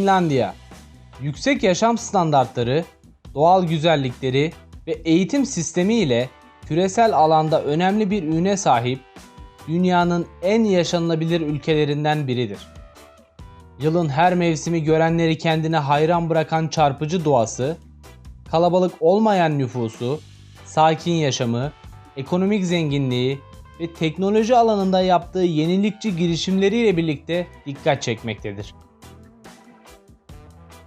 Finlandiya Yüksek yaşam standartları, doğal güzellikleri ve eğitim sistemi ile küresel alanda önemli bir üne sahip dünyanın en yaşanılabilir ülkelerinden biridir. Yılın her mevsimi görenleri kendine hayran bırakan çarpıcı doğası, kalabalık olmayan nüfusu, sakin yaşamı, ekonomik zenginliği ve teknoloji alanında yaptığı yenilikçi girişimleriyle birlikte dikkat çekmektedir.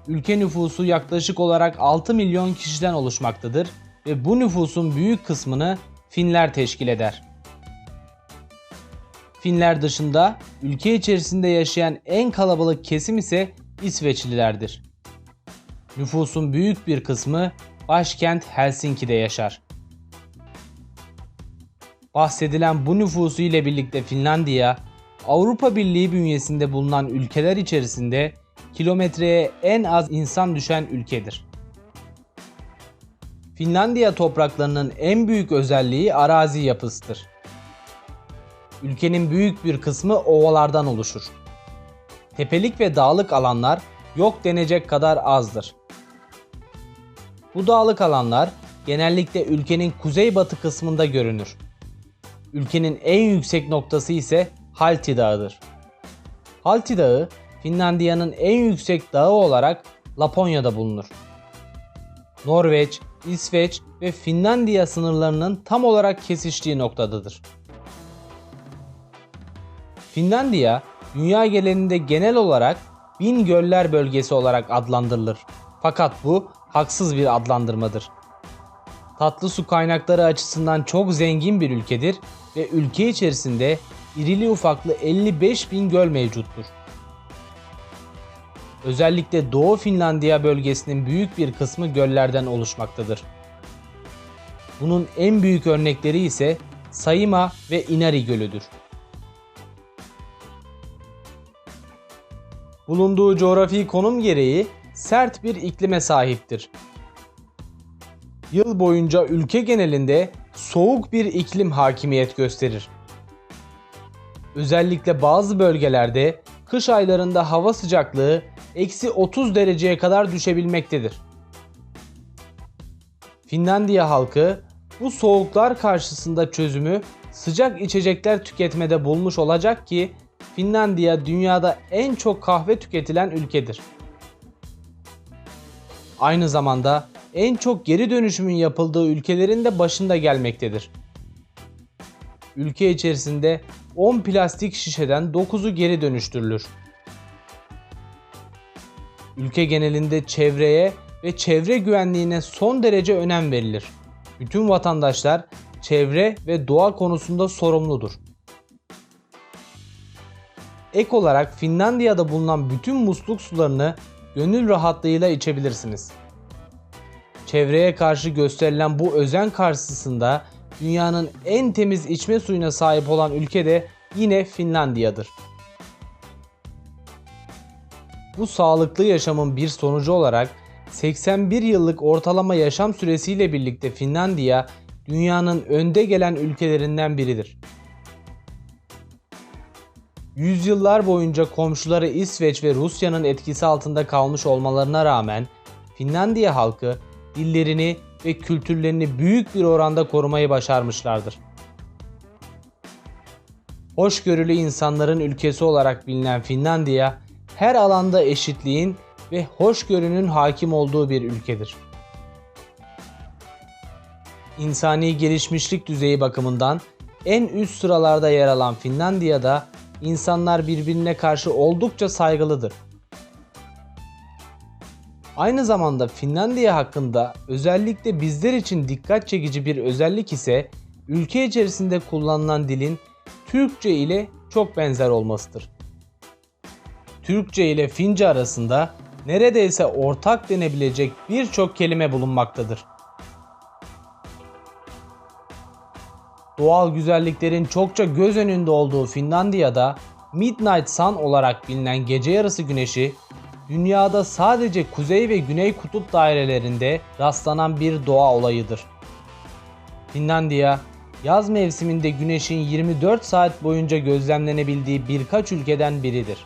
Ülke nüfusu yaklaşık olarak 6 milyon kişiden oluşmaktadır ve bu nüfusun büyük kısmını Finler teşkil eder. Finler dışında ülke içerisinde yaşayan en kalabalık kesim ise İsveçlilerdir. Nüfusun büyük bir kısmı başkent Helsinki'de yaşar. Bahsedilen bu nüfusu ile birlikte Finlandiya, Avrupa Birliği bünyesinde bulunan ülkeler içerisinde kilometreye en az insan düşen ülkedir. Finlandiya topraklarının en büyük özelliği arazi yapısıdır. Ülkenin büyük bir kısmı ovalardan oluşur. Tepelik ve dağlık alanlar yok denecek kadar azdır. Bu dağlık alanlar genellikle ülkenin kuzeybatı kısmında görünür. Ülkenin en yüksek noktası ise Halti Dağı'dır. Halti Dağı, Finlandiya'nın en yüksek dağı olarak Laponya'da bulunur. Norveç, İsveç ve Finlandiya sınırlarının tam olarak kesiştiği noktadadır. Finlandiya, dünya genelinde genel olarak bin göller bölgesi olarak adlandırılır. Fakat bu haksız bir adlandırmadır. Tatlı su kaynakları açısından çok zengin bir ülkedir ve ülke içerisinde irili ufaklı 55 bin göl mevcuttur. Özellikle Doğu Finlandiya bölgesinin büyük bir kısmı göllerden oluşmaktadır. Bunun en büyük örnekleri ise Sayıma ve Inari Gölü'dür. Bulunduğu coğrafi konum gereği sert bir iklime sahiptir. Yıl boyunca ülke genelinde soğuk bir iklim hakimiyet gösterir. Özellikle bazı bölgelerde kış aylarında hava sıcaklığı eksi 30 dereceye kadar düşebilmektedir. Finlandiya halkı bu soğuklar karşısında çözümü sıcak içecekler tüketmede bulmuş olacak ki Finlandiya dünyada en çok kahve tüketilen ülkedir. Aynı zamanda en çok geri dönüşümün yapıldığı ülkelerin de başında gelmektedir. Ülke içerisinde 10 plastik şişeden 9'u geri dönüştürülür. Ülke genelinde çevreye ve çevre güvenliğine son derece önem verilir. Bütün vatandaşlar çevre ve doğa konusunda sorumludur. Ek olarak Finlandiya'da bulunan bütün musluk sularını gönül rahatlığıyla içebilirsiniz. Çevreye karşı gösterilen bu özen karşısında dünyanın en temiz içme suyuna sahip olan ülke de yine Finlandiya'dır. Bu sağlıklı yaşamın bir sonucu olarak 81 yıllık ortalama yaşam süresiyle birlikte Finlandiya dünyanın önde gelen ülkelerinden biridir. Yüzyıllar boyunca komşuları İsveç ve Rusya'nın etkisi altında kalmış olmalarına rağmen Finlandiya halkı dillerini ve kültürlerini büyük bir oranda korumayı başarmışlardır. Hoşgörülü insanların ülkesi olarak bilinen Finlandiya, her alanda eşitliğin ve hoşgörünün hakim olduğu bir ülkedir. İnsani gelişmişlik düzeyi bakımından en üst sıralarda yer alan Finlandiya'da insanlar birbirine karşı oldukça saygılıdır. Aynı zamanda Finlandiya hakkında özellikle bizler için dikkat çekici bir özellik ise ülke içerisinde kullanılan dilin Türkçe ile çok benzer olmasıdır. Türkçe ile Fince arasında neredeyse ortak denebilecek birçok kelime bulunmaktadır. Doğal güzelliklerin çokça göz önünde olduğu Finlandiya'da Midnight Sun olarak bilinen gece yarısı güneşi dünyada sadece kuzey ve güney kutup dairelerinde rastlanan bir doğa olayıdır. Finlandiya, yaz mevsiminde güneşin 24 saat boyunca gözlemlenebildiği birkaç ülkeden biridir.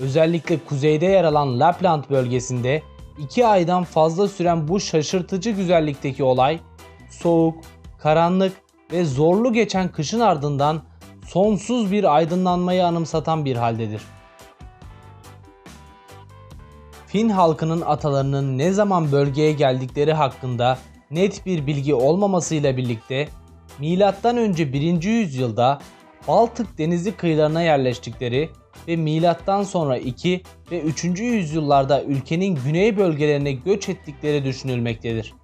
Özellikle kuzeyde yer alan Lapland bölgesinde 2 aydan fazla süren bu şaşırtıcı güzellikteki olay soğuk, karanlık ve zorlu geçen kışın ardından sonsuz bir aydınlanmayı anımsatan bir haldedir. Fin halkının atalarının ne zaman bölgeye geldikleri hakkında net bir bilgi olmamasıyla birlikte önce 1. yüzyılda Baltık denizi kıyılarına yerleştikleri ve milattan sonra 2 ve 3. yüzyıllarda ülkenin güney bölgelerine göç ettikleri düşünülmektedir.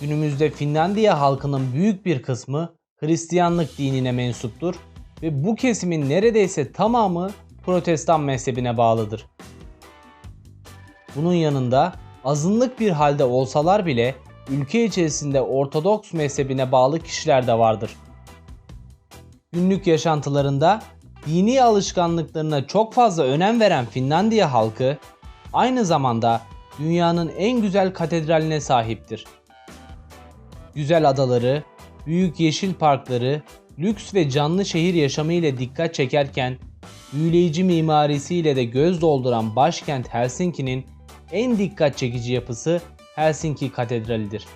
Günümüzde Finlandiya halkının büyük bir kısmı Hristiyanlık dinine mensuptur ve bu kesimin neredeyse tamamı Protestan mezhebine bağlıdır. Bunun yanında azınlık bir halde olsalar bile ülke içerisinde Ortodoks mezhebine bağlı kişiler de vardır. Günlük yaşantılarında dini alışkanlıklarına çok fazla önem veren Finlandiya halkı aynı zamanda dünyanın en güzel katedraline sahiptir. Güzel adaları, büyük yeşil parkları, lüks ve canlı şehir yaşamı ile dikkat çekerken büyüleyici mimarisiyle de göz dolduran başkent Helsinki'nin en dikkat çekici yapısı Helsinki Katedrali'dir.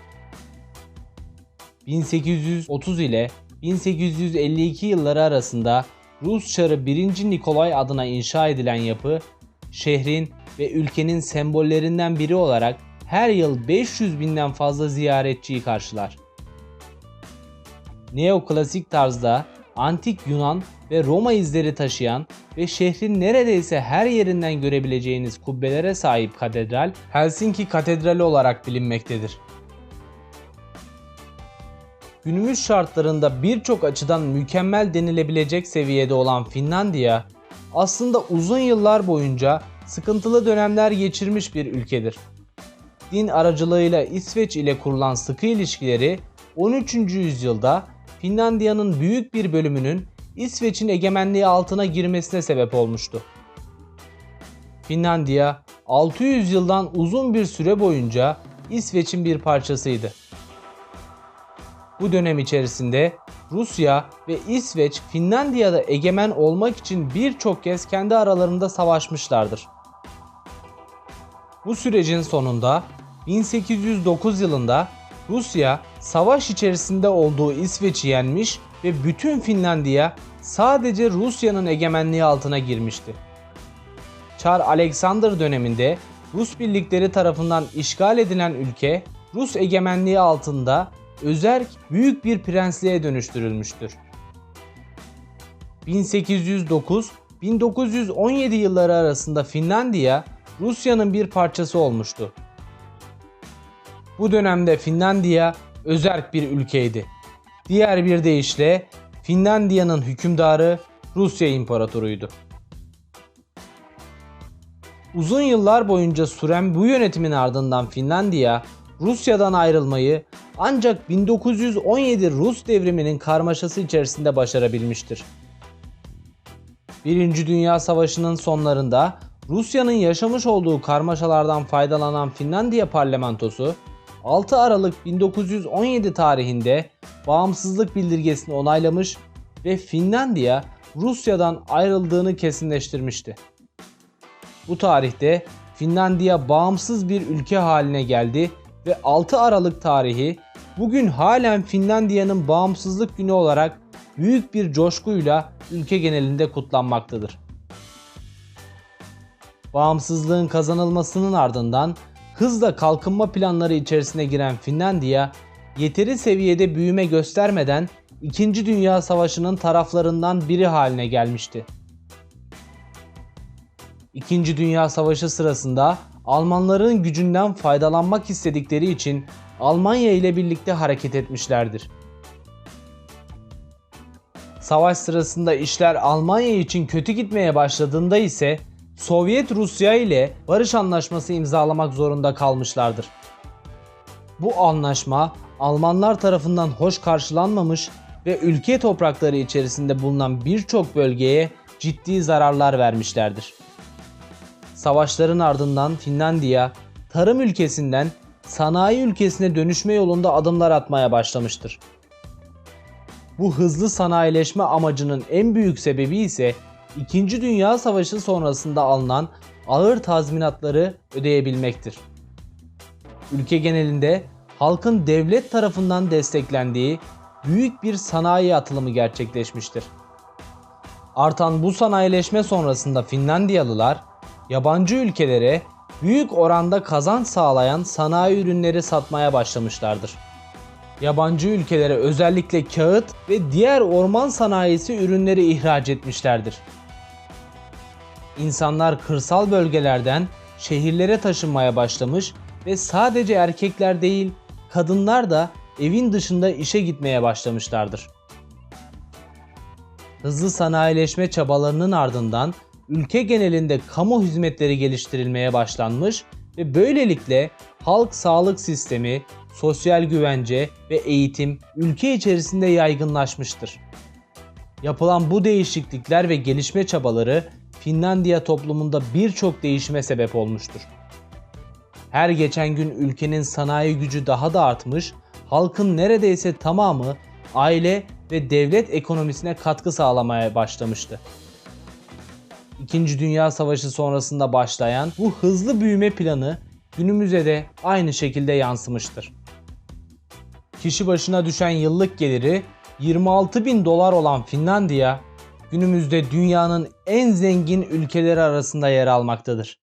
1830 ile 1852 yılları arasında Rus Çarı 1. Nikolay adına inşa edilen yapı, şehrin ve ülkenin sembollerinden biri olarak her yıl 500 binden fazla ziyaretçiyi karşılar. Neoklasik tarzda antik Yunan ve Roma izleri taşıyan ve şehrin neredeyse her yerinden görebileceğiniz kubbelere sahip katedral Helsinki Katedrali olarak bilinmektedir. Günümüz şartlarında birçok açıdan mükemmel denilebilecek seviyede olan Finlandiya aslında uzun yıllar boyunca sıkıntılı dönemler geçirmiş bir ülkedir. Din aracılığıyla İsveç ile kurulan sıkı ilişkileri 13. yüzyılda Finlandiya'nın büyük bir bölümünün İsveç'in egemenliği altına girmesine sebep olmuştu. Finlandiya 600 yıldan uzun bir süre boyunca İsveç'in bir parçasıydı. Bu dönem içerisinde Rusya ve İsveç Finlandiya'da egemen olmak için birçok kez kendi aralarında savaşmışlardır. Bu sürecin sonunda 1809 yılında Rusya savaş içerisinde olduğu İsveç'i yenmiş ve bütün Finlandiya sadece Rusya'nın egemenliği altına girmişti. Çar Alexander döneminde Rus birlikleri tarafından işgal edilen ülke Rus egemenliği altında özerk büyük bir prensliğe dönüştürülmüştür. 1809-1917 yılları arasında Finlandiya Rusya'nın bir parçası olmuştu. Bu dönemde Finlandiya özerk bir ülkeydi. Diğer bir deyişle Finlandiya'nın hükümdarı Rusya İmparatoru'ydu. Uzun yıllar boyunca süren bu yönetimin ardından Finlandiya Rusya'dan ayrılmayı ancak 1917 Rus devriminin karmaşası içerisinde başarabilmiştir. Birinci Dünya Savaşı'nın sonlarında Rusya'nın yaşamış olduğu karmaşalardan faydalanan Finlandiya parlamentosu 6 Aralık 1917 tarihinde bağımsızlık bildirgesini onaylamış ve Finlandiya Rusya'dan ayrıldığını kesinleştirmişti. Bu tarihte Finlandiya bağımsız bir ülke haline geldi ve 6 Aralık tarihi bugün halen Finlandiya'nın bağımsızlık günü olarak büyük bir coşkuyla ülke genelinde kutlanmaktadır. Bağımsızlığın kazanılmasının ardından hızla kalkınma planları içerisine giren Finlandiya, yeteri seviyede büyüme göstermeden 2. Dünya Savaşı'nın taraflarından biri haline gelmişti. 2. Dünya Savaşı sırasında Almanların gücünden faydalanmak istedikleri için Almanya ile birlikte hareket etmişlerdir. Savaş sırasında işler Almanya için kötü gitmeye başladığında ise Sovyet Rusya ile barış anlaşması imzalamak zorunda kalmışlardır. Bu anlaşma Almanlar tarafından hoş karşılanmamış ve ülke toprakları içerisinde bulunan birçok bölgeye ciddi zararlar vermişlerdir. Savaşların ardından Finlandiya tarım ülkesinden sanayi ülkesine dönüşme yolunda adımlar atmaya başlamıştır. Bu hızlı sanayileşme amacının en büyük sebebi ise 2. Dünya Savaşı sonrasında alınan ağır tazminatları ödeyebilmektir. Ülke genelinde halkın devlet tarafından desteklendiği büyük bir sanayi atılımı gerçekleşmiştir. Artan bu sanayileşme sonrasında Finlandiyalılar yabancı ülkelere büyük oranda kazanç sağlayan sanayi ürünleri satmaya başlamışlardır. Yabancı ülkelere özellikle kağıt ve diğer orman sanayisi ürünleri ihraç etmişlerdir. İnsanlar kırsal bölgelerden şehirlere taşınmaya başlamış ve sadece erkekler değil, kadınlar da evin dışında işe gitmeye başlamışlardır. Hızlı sanayileşme çabalarının ardından ülke genelinde kamu hizmetleri geliştirilmeye başlanmış ve böylelikle halk sağlık sistemi, sosyal güvence ve eğitim ülke içerisinde yaygınlaşmıştır. Yapılan bu değişiklikler ve gelişme çabaları Finlandiya toplumunda birçok değişime sebep olmuştur. Her geçen gün ülkenin sanayi gücü daha da artmış, halkın neredeyse tamamı aile ve devlet ekonomisine katkı sağlamaya başlamıştı. İkinci Dünya Savaşı sonrasında başlayan bu hızlı büyüme planı günümüze de aynı şekilde yansımıştır. Kişi başına düşen yıllık geliri 26 bin dolar olan Finlandiya, günümüzde dünyanın en zengin ülkeleri arasında yer almaktadır.